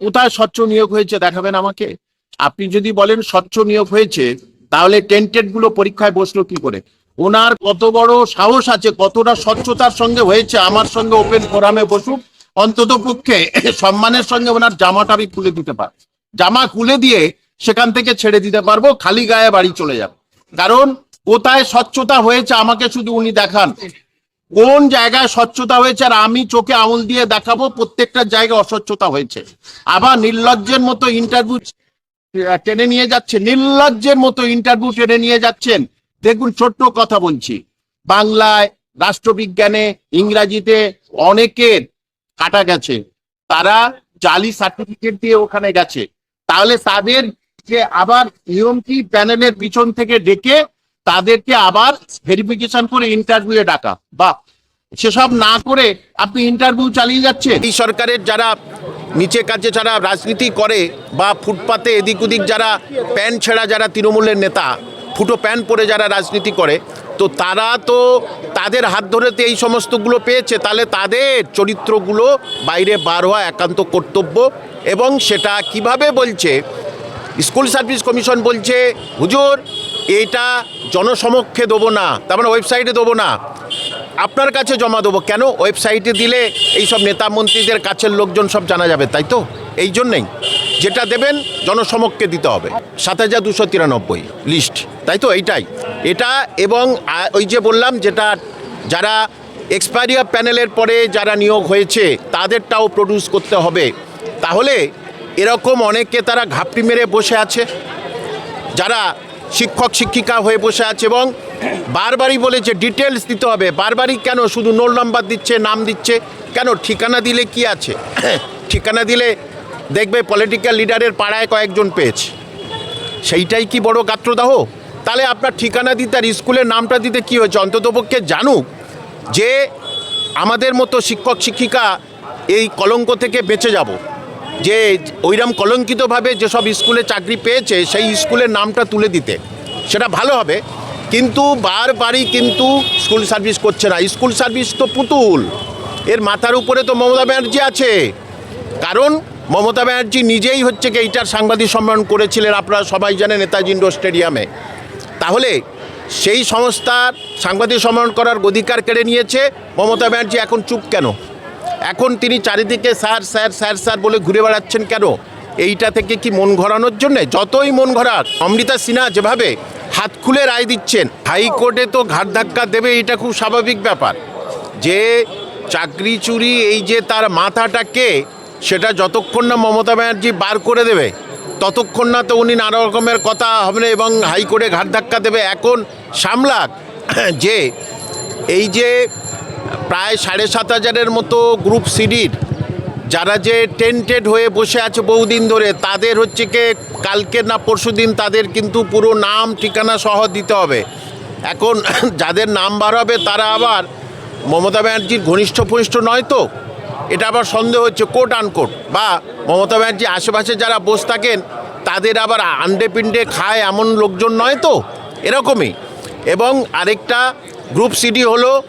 কোথায় স্বচ্ছ নিয়োগ হয়েছে দেখাবেন আমাকে? আপনি যদি বলেন স্বচ্ছ নিয়োগ হয়েছে, তাহলে টেন্টেডগুলো পরীক্ষায় বসল কি করে? ওনার কত বড় সাহস আছে, কতটা স্বচ্ছতার সঙ্গে হয়েছে, আমার সঙ্গে ওপেন ফোরামে বসুক, অন্তত পক্ষে সম্মানের সঙ্গে ওনার জামাটা আমি খুলে দিতে পারব জামা খুলে দিয়ে সেখান থেকে ছেড়ে দিতে পারব, খালি গায়ে বাড়ি চলে যাবে। কারণ কোথায় স্বচ্ছতা হয়েছে আমাকে শুধু উনি দেখান। কোন জায়গায় স্বচ্ছতা হয়েছে আর আমি চোখে আঙুল দিয়ে দেখাবো, প্রত্যেকটা জায়গায় অস্বচ্ছতা হয়েছে। আবার নির্লজ্জের মতো ইন্টারভিউ টেনে নিয়ে যাচ্ছে নির্লজ্জের মতো ইন্টারভিউ টেনে নিয়ে যাচ্ছেন। দেখুন, ছোট্ট কথা বলছি, বাংলায় রাষ্ট্রবিজ্ঞানে, ইংরাজিতে অনেকের কাটা গেছে। তারা জালি সার্টিফিকেট দিয়ে ওখানে গেছে। তাহলে তাদের যে আবার নিয়ম কি প্যানেলের পিছন থেকে ডেকে তাদেরকে আবার ভেরিফিকেশন করে ইন্টারভিউ ডাকা। বা সেসব না করে আপনি ইন্টারভিউ চালিয়ে যাচ্ছেন? এই সরকারের যারা নিচে কাজে যারা রাজনীতি করে বা ফুটপাতে এদিক ওদিক যারা প্যান্ট ছেঁড়া যারা তৃণমূলের নেতা, ফুটো প্যান্ট পরে যারা রাজনীতি করে, তো তারা তো তাদের হাত ধরেতে এই সমস্তগুলো পেয়েছে, তাহলে তাদের চরিত্রগুলো বাইরে বার হওয়া একান্ত কর্তব্য এবং সেটা কীভাবে বলছে? স্কুল সার্ভিস কমিশন বলছে, হুজুর এটা জনসমক্ষে দেবো না, তার মানে ওয়েবসাইটে দেবো না। আপনার কাছে জমা দেবো। কেন? ওয়েবসাইটে দিলে এই সব নেতা মন্ত্রীদের কাছের লোকজন সব জানা যাবে, তাই তো? এই জন্যেই। যেটা দেবেন, জনসমক্ষে দিতে হবে। সাত হাজার দুশো তিরানব্বই লিস্ট তাই তো? এইটাই। এটা এবং ওই যে বললাম, যেটা যারা এক্সপায়ারি অফ প্যানেলের পরে যারা নিয়োগ হয়েছে, তাদেরটাও প্রডিউস করতে হবে। তাহলে এরকম অনেকে তারা ঘাপটি মেরে বসে আছে। যারা শিক্ষক, শিক্ষিকা হয়ে বসে আছে এবং বারবারই বলেছে ডিটেলস দিতে হবে। বারবারই কেন শুধু নোল নাম্বার দিচ্ছে, নাম দিচ্ছে, কেন? ঠিকানা দিলে কি আছে? ঠিকানা দিলে দেখবে পলিটিক্যাল লিডারের পাড়ায় কয়েকজন পেয়েছে। সেইটাই কি বড় গাত্রদাহ? তাহলে আপনার ঠিকানা দিতে আর স্কুলের নামটা দিতে কি হয়েছে? অন্ততপক্ষে জানুক যে আমাদের মতো শিক্ষক, শিক্ষিকা এই কলঙ্ক থেকে বেঁচে যাব। যে ওইরকম কলঙ্কিতভাবে যেসব স্কুলে চাকরি পেয়েছে, সেই স্কুলের নামটা তুলে দিতে। সেটা ভালো হবে, কিন্তু বারবারই কিন্তু স্কুল সার্ভিস করছে না। স্কুল সার্ভিস তো পুতুল। এর মাথার উপরে তো মমতা ব্যানার্জি আছে। কারণ মমতা ব্যানার্জি নিজেই হচ্ছে কি এইটার সাংবাদিক সম্মেলন করেছিলেন, আপনারা সবাই জানেন নেতাজি ইন্ডোর স্টেডিয়ামে। তাহলে সেই সংস্থার সাংবাদিক সম্মেলন করার অধিকার কেড়ে নিয়েছে মমতা ব্যানার্জি, এখন চুপ কেন? এখন তিনি চারিদিকে স্যার স্যার স্যার স্যার বলে ঘুরে বেড়াচ্ছেন কেন? এইটা থেকে কি মন ঘোরানোর জন্যে? যতই মন ঘোরাক, অমৃতা সিনহা যেভাবে হাত খুলে রায় দিচ্ছেন, হাইকোর্টে তো ঘাট ধাক্কা দেবে এটা খুব স্বাভাবিক ব্যাপার। যে চাকরি চুরি, এই যে তার মাথাটাকে সেটা যতক্ষণ না মমতা ব্যানার্জি বার করে দেবে, ততক্ষণ না তো উনি নানা রকমের কথা হবে না এবং হাইকোর্টে ঘাট ধাক্কা দেবে। এখন সামলাক, যে এই যে প্রায় সাড়ে সাত হাজারের মতো গ্রুপ সিডির যারা যে টেন্টেড হয়ে বসে আছে বহুদিন ধরে, তাদের হচ্ছে কে কালকে না পরশু দিন তাদের কিন্তু পুরো নাম, ঠিকানা সহ দিতে হবে। এখন যাদের নাম বার হবে, তারা আবার মমতা ব্যানার্জির ঘনিষ্ঠ ফনিষ্ঠ নয় তো? এটা আবার সন্দেহ হচ্ছে কোট আনকোট বা মমতা ব্যানার্জি আশেপাশে যারা বসে থাকেন, তাদের আবার আন্ডে পিন্ডে খায় এমন লোকজন নয় তো? এরকমই। এবং আরেকটা গ্রুপ সিডি হলো